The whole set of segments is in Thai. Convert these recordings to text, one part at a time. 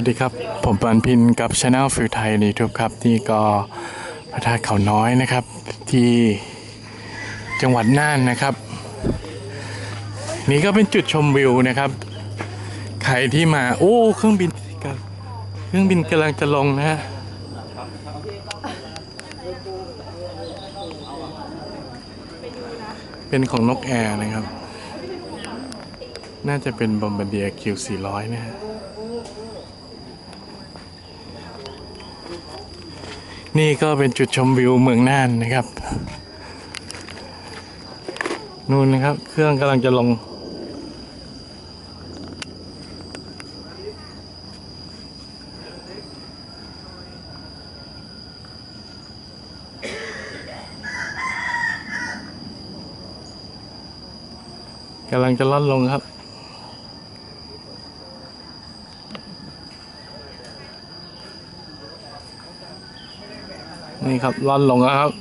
วัสดีครับ ผมปันพินกับช anel ฟิวไทยในทูบครับนี่ก็พระธาตุเขาน้อยนะครับ ที่จังหวัดน่านนะครับ นี่ก็เป็นจุดชมวิวนะครับ ใครที่มา โอ้เครื่องบินเครื่องบินกำลังจะลงนะฮะเป็นของนกแอร์นะครับ น่าจะเป็นบอมบ a เดีย Q400 นะฮะ นี่ก็เป็นจุดชมวิวเมืองน่านนะครับ นู่นนะครับ เครื่องกำลังจะลง กำลังจะล่อนลงครับ นี่ครับล่อนลงแล้วครับ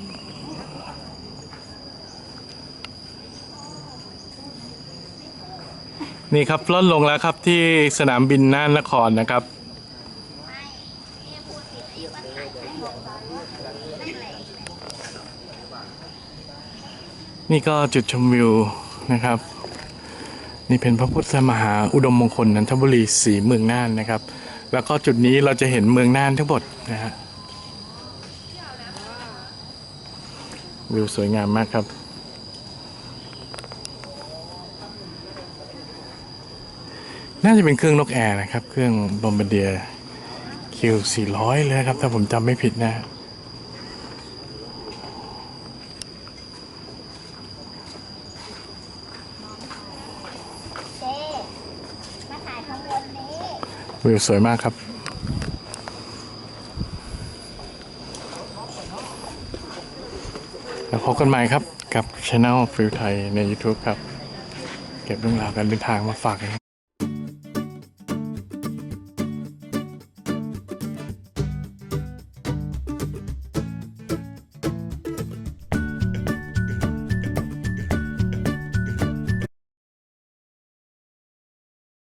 นี่ครับล่อนลงแล้วครับที่สนามบินน่านนครนะครับนี่ก็จุดชมวิวนะครับ นี่เป็นพระพุทธมหาอุดมมงคลนันทบุรีสีเมืองน่านนะครับ แล้วก็จุดนี้เราจะเห็นเมืองน่านทั้งหมดนะฮะ วิวสวยงามมากครับ น่าจะเป็นเครื่องนกแอร์นะครับ เครื่องบอมบ a เดีย Q400 เลยนะครับ ถ้าผมจำไม่ผิดนะเจมาถ่ายข้างบนนี้วิวสวยมากครับ แล้วพบกันใหม่ครับกับช anel ฟิลไทยใน YouTube ครับ เก็บเรื่องราวการเดินทางมาฝากกัน